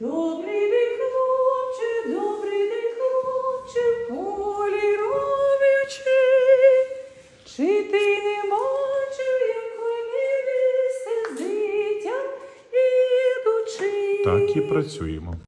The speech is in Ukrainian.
Добрий день, хлопче, добрий день, хлопче, в полі ровючи. Чи ти не бачив, як невісти з дитям ідучи? Так і працюємо.